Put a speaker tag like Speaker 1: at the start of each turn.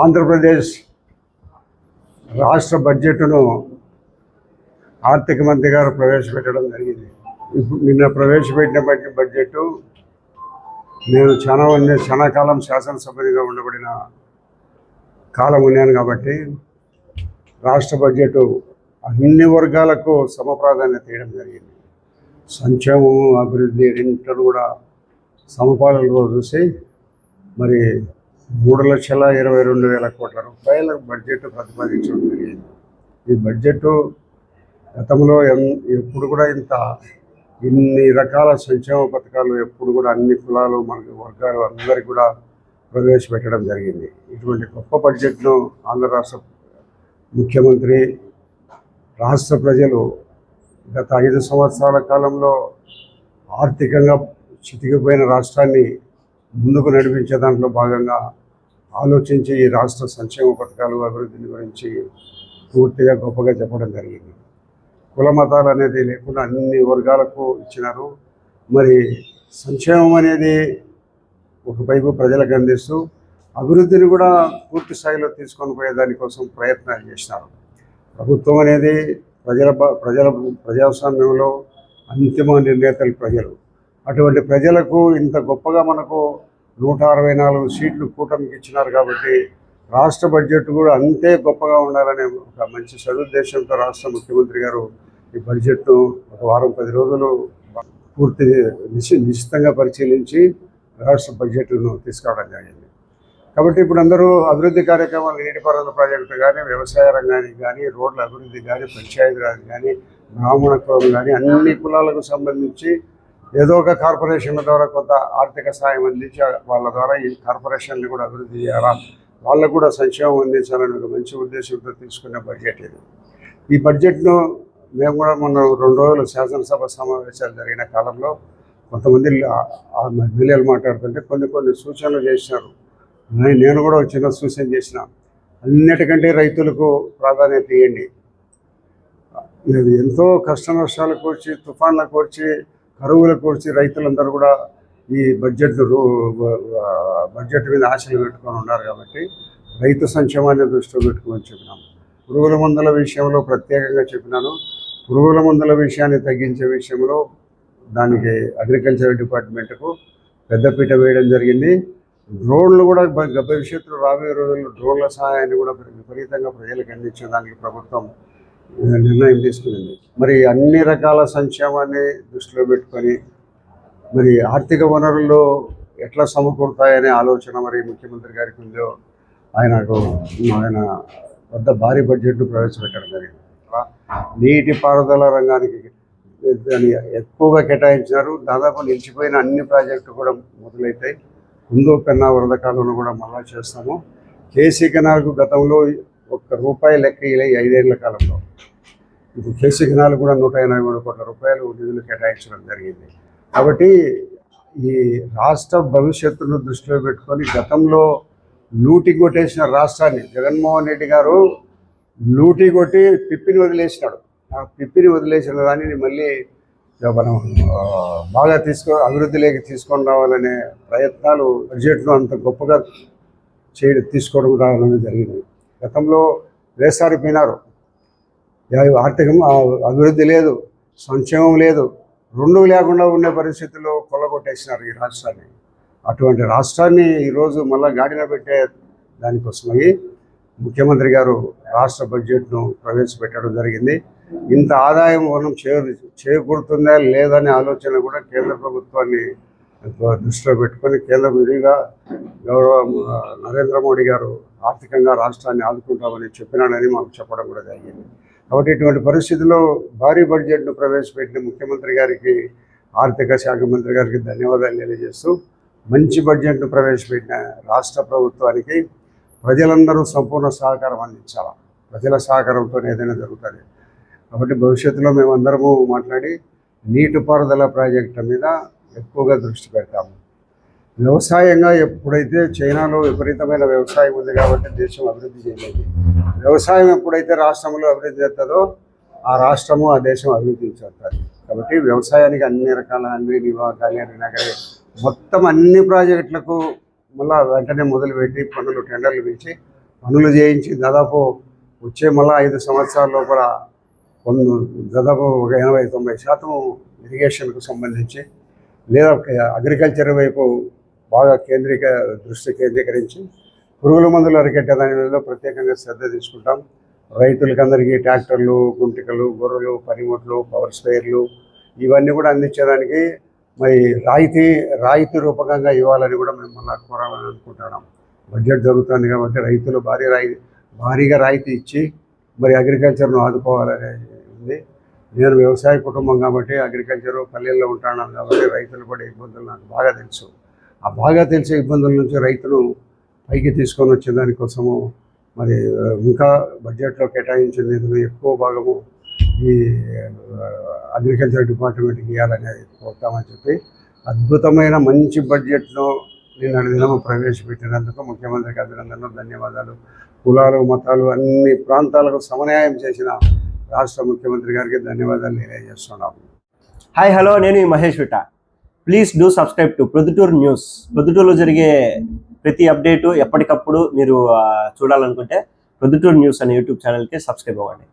Speaker 1: ఆంధ్రప్రదేశ్ రాష్ట్ర బడ్జెట్ను ఆర్థిక మంత్రి గారు ప్రవేశపెట్టడం జరిగింది. ఇప్పుడు నిన్న ప్రవేశపెట్టిన బడ్జెట్ బడ్జెట్ నేను చాలా మంది చాలా కాలం శాసనసభ్యునిగా ఉండబడిన కాలం ఉన్నాను కాబట్టి రాష్ట్ర బడ్జెట్ అన్ని వర్గాలకు సమప్రాధాన్యత ఇవ్వడం జరిగింది. సంక్షేమము అభివృద్ధి రెండింటిని కూడా సమపాలనలో చూసి మరి మూడు లక్షల ఇరవై రెండు వేల కోట్ల రూపాయల బడ్జెట్ ప్రతిపాదించడం జరిగింది. ఈ బడ్జెట్ గతంలో ఎన్- ఎప్పుడు కూడా ఇంత ఇన్ని రకాల సంక్షేమ పథకాలు ఎప్పుడు కూడా అన్ని కులాలు మనకి వర్గాలు అందరికీ కూడా ప్రవేశపెట్టడం జరిగింది. ఇటువంటి గొప్ప బడ్జెట్ను ఆంధ్ర రాష్ట్ర ముఖ్యమంత్రి రాష్ట్ర ప్రజలు గత ఐదు సంవత్సరాల కాలంలో ఆర్థికంగా చితికిపోయిన రాష్ట్రాన్ని ముందుకు నడిపించే దాంట్లో భాగంగా ఆలోచించి ఈ రాష్ట్ర సంక్షేమ పథకాలు అభివృద్ధిని గురించి పూర్తిగా గొప్పగా చెప్పడం జరిగింది. కుల మతాలు అనేది లేకుండా అన్ని వర్గాలకు ఇచ్చినారు. మరి సంక్షేమం అనేది ఒకవైపు ప్రజలకు అందిస్తూ అభివృద్ధిని కూడా పూర్తి స్థాయిలో తీసుకొని పోయే దానికోసం ప్రయత్నాలు చేసినారు. ప్రభుత్వం అనేది ప్రజల ప్రజల ప్రజాస్వామ్యంలో అంతిమ నిర్ణేతలు ప్రజలు. అటువంటి ప్రజలకు ఇంత గొప్పగా మనకు నూట అరవై నాలుగు సీట్లు కూటమికి ఇచ్చినారు కాబట్టి రాష్ట్ర బడ్జెట్ కూడా అంతే గొప్పగా ఉండాలనే ఒక మంచి సదుద్దేశంతో రాష్ట్ర ముఖ్యమంత్రి గారు ఈ బడ్జెట్ను ఒక వారం పది రోజులు పూర్తి నిశి నిశ్చితంగా పరిశీలించి రాష్ట్ర బడ్జెట్ను తీసుకురావడం జరిగింది. కాబట్టి ఇప్పుడు అందరూ అభివృద్ధి కార్యక్రమాలు నీటిపారుదల ప్రాజెక్టు కానీ వ్యవసాయ రంగానికి కానీ రోడ్ల అభివృద్ధి కానీ పంచాయతీరాజ్ కానీ బ్రాహ్మణ కులం కానీ అన్ని కులాలకు సంబంధించి ఏదో ఒక కార్పొరేషన్ల ద్వారా కొంత ఆర్థిక సాయం అందించి వాళ్ళ ద్వారా ఈ కార్పొరేషన్లు కూడా అభివృద్ధి చేయాలా? వాళ్ళకు కూడా సంక్షేమం అందించాలని ఒక మంచి ఉద్దేశంతో తీసుకున్న బడ్జెట్ ఇది. ఈ బడ్జెట్ను మేము కూడా మొన్న రెండు రోజులు శాసనసభ సమావేశాలు జరిగిన కాలంలో కొంతమంది ఆ- ఎమ్మెల్యేలు మాట్లాడుతుంటే కొన్ని కొన్ని సూచనలు చేసినారు. నేను కూడా ఒక చిన్న సూచన చేసిన. అన్నిటికంటే రైతులకు ప్రాధాన్యత ఇవ్వండి. ఎంతో కష్ట నష్టాలు కూర్చి తుఫాన్ల కూర్చి కరువులకు వచ్చి రైతులందరూ కూడా ఈ బడ్జెట్ బడ్జెట్ మీద ఆశలు పెట్టుకొని ఉన్నారు కాబట్టి రైతు సంక్షేమాన్ని దృష్టిలో పెట్టుకోమని చెప్పినాము పురుగుల మందుల విషయంలో ప్రత్యేకంగా చెప్పినాను. పురుగుల మందుల విషయాన్ని తగ్గించే విషయంలో దానికి అగ్రికల్చర్ డిపార్ట్మెంట్కు పెద్దపీట వేయడం జరిగింది. డ్రోన్లు కూడా భవిష్యత్తులో రాబోయే రోజుల్లో డ్రోన్ల సహాయాన్ని కూడా విపరీతంగా ప్రజలకు అందించే దానికి ప్రభుత్వం నిర్ణయం తీసుకునేది. మరి అన్ని రకాల సంక్షేమాన్ని దృష్టిలో పెట్టుకొని మరి ఆర్థిక వనరులు ఎట్లా సమకూరుతాయనే ఆలోచన మరి ముఖ్యమంత్రి గారికి ఉందో ఆయనకు ఆయన వద్ద భారీ బడ్జెట్ను ప్రవేశపెట్టడం జరిగింది. నీటి పారుదల రంగానికి దాన్ని ఎక్కువగా కేటాయించినారు. దాదాపు నిలిచిపోయిన అన్ని ప్రాజెక్టులు కూడా మొదలైతాయి. కుందో పెన్నా వరద కాలంలో కూడా మళ్ళా చేస్తాము. కేసీ కెనాల్కు గతంలో ఒక్క రూపాయి లెక్క ఇలా ఐదేళ్ళ కాలంలో. ఇప్పుడు కేసీ కెనాల్ కూడా నూట ఎనభై మూడు కోట్ల రూపాయలు నిధులు కేటాయించడం జరిగింది. కాబట్టి ఈ రాష్ట్ర భవిష్యత్తును దృష్టిలో పెట్టుకొని గతంలో లూటి కొట్టేసిన రాష్ట్రాన్ని జగన్మోహన్ రెడ్డి గారు లూటి కొట్టి పిప్పిని వదిలేసినాడు. ఆ పిప్పిని వదిలేసిన దానిని మళ్ళీ మనం బాగా తీసుకో అభివృద్ధిలోకి తీసుకొని రావాలనే ప్రయత్నాలు బడ్జెట్లో అంత గొప్పగా చేయడం తీసుకోవడం రావడం జరిగింది. గతంలో వేసారిపోయినారు యా- ఆర్థికం అభివృద్ధి లేదు సంక్షేమం లేదు రెండు లేకుండా ఉండే పరిస్థితుల్లో కొల్లగొట్టేసినారు ఈ రాష్ట్రాన్ని. అటువంటి రాష్ట్రాన్ని ఈరోజు మళ్ళా గాడిన పెట్టే దానికోసమై ముఖ్యమంత్రి గారు రాష్ట్ర బడ్జెట్ను ప్రవేశపెట్టడం జరిగింది. ఇంత ఆదాయం మనం చే చేకూరుతుందా లేదనే ఆలోచన కూడా కేంద్ర ప్రభుత్వాన్ని దృష్టిలో పెట్టుకొని కేంద్ర విడిగా గౌరవ నరేంద్ర మోడీ గారు ఆర్థికంగా రాష్ట్రాన్ని ఆదుకుంటామని చెప్పినాడని మాకు చెప్పడం కూడా జరిగింది. కాబట్టి ఇటువంటి పరిస్థితుల్లో భారీ బడ్జెట్ను ప్రవేశపెట్టిన ముఖ్యమంత్రి గారికి ఆర్థిక శాఖ మంత్రి గారికి ధన్యవాదాలు తెలియజేస్తూ మంచి బడ్జెట్ను ప్రవేశపెట్టిన రాష్ట్ర ప్రభుత్వానికి ప్రజలందరూ సంపూర్ణ సహకారం అందించాలి? ప్రజల సహకారంతో ఏదైనా జరుగుతుంది. కాబట్టి భవిష్యత్తులో మేమందరము మాట్లాడి నీటిపారుదల ప్రాజెక్టు మీద ఎక్కువగా దృష్టి పెడతాము వ్యవసాయంగా ఎప్పుడైతే చైనాలో విపరీతమైన వ్యవసాయం ఉంది కాబట్టి దేశం అభివృద్ధి చెందింది. వ్యవసాయం ఎప్పుడైతే రాష్ట్రంలో అభివృద్ధి చేస్తుందో ఆ రాష్ట్రము ఆ దేశం అభివృద్ధి చెందుతుంది. కాబట్టి వ్యవసాయానికి అన్ని రకాల అన్ని నివా నగరే మొత్తం అన్ని ప్రాజెక్టులకు మళ్ళీ వెంటనే మొదలుపెట్టి పనులు టెండర్లు పిలిచి పనులు చేయించి దాదాపు వచ్చే మళ్ళీ ఐదు సంవత్సరాల లోపల కొన్ని దాదాపు ఒక ఎనభై తొంభై శాతం ఇరిగేషన్కు సంబంధించి లేదా అగ్రికల్చర్ వైపు బాగా కేంద్రీక దృష్టి కేంద్రీకరించి పురుగుల మందులు అరికట్టే దానిలో ప్రత్యేకంగా శ్రద్ధ తీసుకుంటాం. రైతులకందరికీ ట్రాక్టర్లు గుంటికలు గొర్రెలు పనిముట్లు పవర్ స్పేర్లు ఇవన్నీ కూడా అందించడానికి మరి రాయితీ రాయితీ రూపకంగా ఇవ్వాలని కూడా మేము మళ్ళా కోరాలని అనుకుంటున్నాం. బడ్జెట్ జరుగుతుంది కాబట్టి రైతులు భారీ రాయి భారీగా రాయితీ ఇచ్చి మరి అగ్రికల్చర్ను ఆదుకోవాలనే ఉంది. నేను వ్యవసాయ కుటుంబం కాబట్టి అగ్రికల్చర్ పల్లెల్లో ఉంటున్నాను కాబట్టి రైతులు కూడా ఇబ్బందులు నాకు బాగా తెలుసు. ఆ బాగా తెలిసే ఇబ్బందుల నుంచి రైతును పైకి తీసుకొని వచ్చే దానికోసము మరి ఇంకా బడ్జెట్లో కేటాయించిన నిధులు ఎక్కువ భాగము ఈ అగ్రికల్చర్ డిపార్ట్మెంట్కి ఇవ్వాలనేది కోరుతామని చెప్పి అద్భుతమైన మంచి బడ్జెట్ను నేను దినము ప్రవేశపెట్టినందుకు ముఖ్యమంత్రికి అభినందనలు ధన్యవాదాలు. కులాలు మతాలు అన్ని ప్రాంతాలకు సమన్యాయం చేసిన రాష్ట్ర ముఖ్యమంత్రి గారికి ధన్యవాదాలు తెలియజేస్తున్నాము.
Speaker 2: హాయ్ హలో నేను ఈ Mahesh విట. Please do subscribe to Proddatur news ప్రొద్దుటూరులో జరిగే ప్రతి అప్డేటు ఎప్పటికప్పుడు మీరు చూడాలనుకుంటే ప్రొద్దుటూరు న్యూస్ అనే యూట్యూబ్ ఛానల్కి సబ్స్క్రైబ్ అవ్వండి.